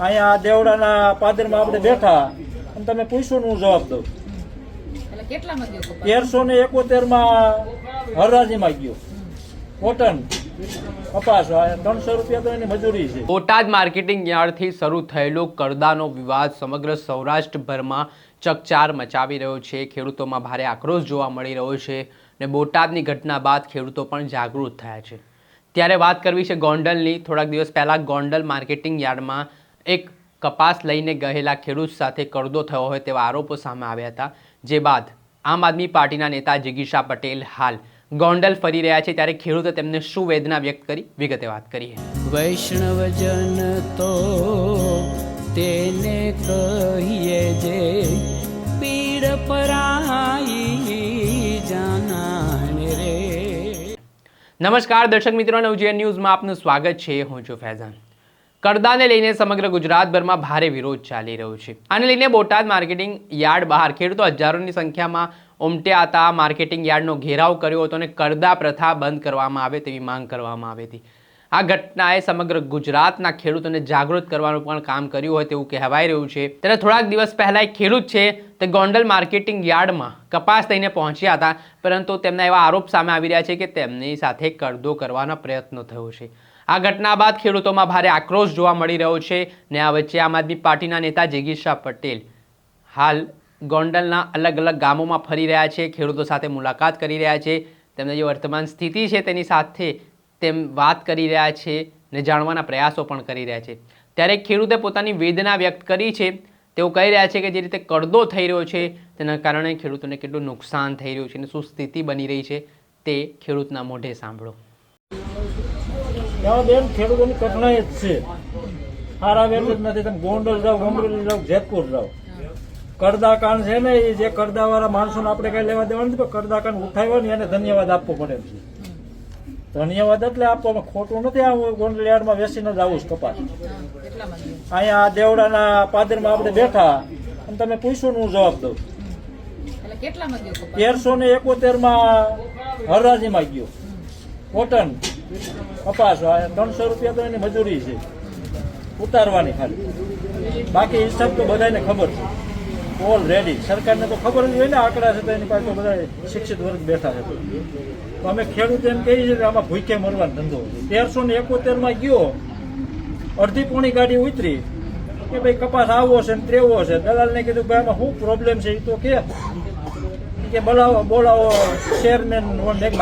અહીંયા દેવડાના પાદરમાં આપણે બેઠા. અને તમે પૂછશો હું જવાબ દઉં તેરસો ને એકોતેરમાં હરાજીમાં ગયો. કોટન. કપાસ. આ ત્રણસો રૂપિયા તો એની મજૂરી છે. બોટાદ માર્કેટિંગ યાર્ડથી શરૂ થયેલો કરદાનો વિવાદ સમગ્ર સૌરાષ્ટ્રભરમાં ચકચાર મચાવી રહ્યો છે. ખેડૂતોમાં ભારે આક્રોશ જોવા મળી રહ્યો છે ને બોટાદની ઘટના બાદ ખેડૂતો પણ જાગૃત થયા છે. ત્યારે વાત કરવી છે ગોંડલની. થોડાક દિવસ પહેલાં ગોંડલ માર્કેટિંગ યાર્ડમાં એક કપાસ લઈને ગયેલા ખેડૂત સાથે કરદો થયો હોય તેવા આરોપો સામે આવ્યા હતા. જે બાદ આમ આદમી પાર્ટીના નેતા જિગીશા પટેલ હાલ ગોંડલ ફરી રહ્યા છે. ત્યારે ખેડૂતે તેમને શું વેદના વ્યક્ત કરી? વિગતે વાત કરીએ. વૈષ્ણવજન તો તેને કહીએ જે પીડ પરાઈ નમસ્કાર, દર્શક મિત્રો, નવજીવન ન્યૂઝમાં આપનું સ્વાગત છે. હું છું ફૈઝાન. કરદાને લઈને સમગ્ર ગુજરાતભરમાં ભારે વિરોધ ચાલી રહ્યો છે. આને લઈને બોટાદ માર્કેટિંગ યાર્ડ બહાર ખેડૂતો હજારોની સંખ્યામાં ઉમટ્યા હતા. માર્કેટિંગ યાર્ડનો ઘેરાવ કર્યો હતો અને કરદા પ્રથા બંધ કરવામાં આવે તેવી માંગ કરવામાં આવી હતી. આ ઘટનાએ સમગ્ર ગુજરાતના ખેડૂતોને જાગૃત કરવાનું પણ કામ કર્યું હોય તેવું કહેવાય રહ્યું છે. ત્યારે થોડાક દિવસ પહેલાં એક ખેડૂત છે તે ગોંડલ માર્કેટિંગ યાર્ડમાં કપાસ થઈને પહોંચ્યા હતા, પરંતુ તેમના એવા આરોપ સામે આવી રહ્યા છે કે તેમની સાથે કરદો કરવાનો પ્રયત્ન થયો છે. આ ઘટના બાદ ખેડૂતોમાં ભારે આક્રોશ જોવા મળી રહ્યો છે ને આ વચ્ચે આમ આદમી પાર્ટીના નેતા જિગીશા પટેલ હાલ ગોંડલના અલગ અલગ ગામોમાં ફરી રહ્યા છે, ખેડૂતો સાથે મુલાકાત કરી રહ્યા છે, તેમની જે વર્તમાન સ્થિતિ છે તેની સાથે તેમ વાત કરી રહ્યા છે ને જાણવાના પ્રયાસો પણ કરી રહ્યા છે. ત્યારે ખેડૂતે પોતાની વેદના વ્યક્ત કરી છે તેઓ કહી રહ્યા છે કે જે રીતે કરદો થઈ રહ્યો છે, તેના કારણે ખેડૂતોને કેટલું નુકસાન થઈ રહ્યું છે અને શું સ્થિતિ બની રહી છે, તે ખેડૂતના મોઢે સાંભળો. બેન ખેડૂતોની કઠણાઈ જ છે. સારા જ નથી તમે ગોંડલ જાઓ અમરેલી જાઓ, જેતપુર જાઓ. કરદા કાન છે ને, એ જે કરદા વાળા માણસોને આપણે કઈ લેવા દેવાનું નથી, પણ કરદા કાન ઉઠાવ્યો ને એને ધન્યવાદ આપવો પડે છે. ધન્યવાદ એટલે આપવામાં ખોટું નથી આ હું ગોંડલ બેસીને જ આવું છું કપાસ. અહીંયા દેવડાના પાદરમાં આપણે બેઠા અને તમે પૂછ્યું ને હું જવાબ દઉં. તેરસો ને એકોતેરમાં હરાજીમાં ગયો. કોટન. કપાસ ત્રણસો રૂપિયા તો એની મજૂરી છે. ઉતારવાની ખાલી. બાકી હિસાબ તો બધાને ખબર છે. ઓલરેડી સરકારને તો ખબર જ હોય ને આંકડા છે તો એની પાસે બધા શિક્ષિત વર્ગ બેઠા છે. તો અમે ખેડૂત એમ કહીએ છીએ કે આમાં ભૂખે મરવાનો ધંધો. તેરસો ને એકોતેરમાં ગયો. અડધી પોણી ગાડી ઉતરી. કે ભાઈ કપાસ આવો છે ને ત્રેવો છે. દલાલને કીધું ભાઈ આમાં શું પ્રોબ્લેમ છે? એ તો કે કે બોલાવો બોલાવો ચેરમેન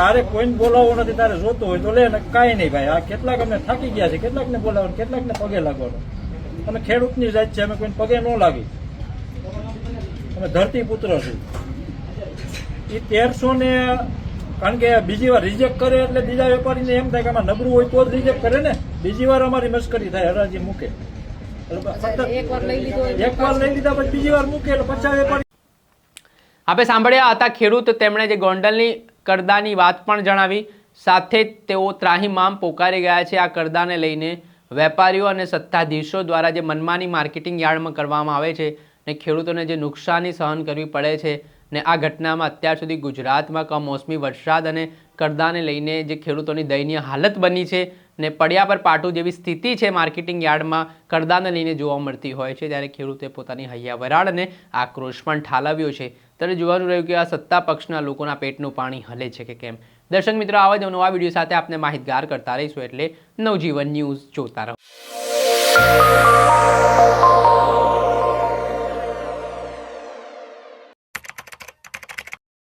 મારે કોઈને બોલાવવો નથી, તારે જોતો હોય તો લે. ને કાંઈ નહીં ભાઈ. આ કેટલાક અમને થાકી ગયા છે. કેટલાકને બોલાવવાનું કેટલાકને પગે લાગવાનું. અમે ખેડૂતની જાત છે, અમે કોઈને પગે ન લાગી. અમે ધરતી પુત્ર છે. એ તેરસો ને કારણ કે બીજી વાર રિજેક્ટ કરે એટલે બીજા વેપારીને એમ થાય કે આમાં નબળું હોય તો જ રિજેક્ટ કરે ને. બીજી વાર અમારી મશ્કરી થાય હરાજી મૂકે. એટલે એક વાર લઈ લીધો હોય એક વાર લઈ લીધા પછી બીજી વાર મૂકે એટલે પચાસ વેપારી આપણે સાંભળ્યા હતા ખેડૂત તેમણે જે ગોંડલની કરદાની વાત પણ જણાવી. સાથે જ તેઓ ત્રાહીમામ પોકારી ગયા છે આ કરદાને લઈને. વેપારીઓ અને સત્તાધીશો દ્વારા જે મનમાની માર્કેટિંગ યાર્ડમાં કરવામાં આવે છે ને ખેડૂતોને જે નુકસાની સહન કરવી પડે છે ને આ ઘટનામાં અત્યાર સુધી ગુજરાતમાં કમોસમી વરસાદ અને કરદાને લઈને જે ખેડૂતોની દયનીય હાલત બની છે ને પડ્યા પર પાટું જેવી સ્થિતિ છે માર્કેટિંગ યાર્ડમાં કરદાને લઈને જોવા મળતી હોય છે, ત્યારે ખેડૂતે પોતાની હૈયા વરાળને આક્રોશ પણ ઠાલવ્યો છે. ત્યારે જોવાનું રહ્યું કે આ સત્તા પક્ષના લોકોના પેટનું પાણી હલે છે કે કેમ? દર્શક મિત્રો, આવા જ નવા વીડિયો સાથે આપને માહિતગાર કરતા રહીશું એટલે નવજીવન ન્યૂઝ જોતા રહો.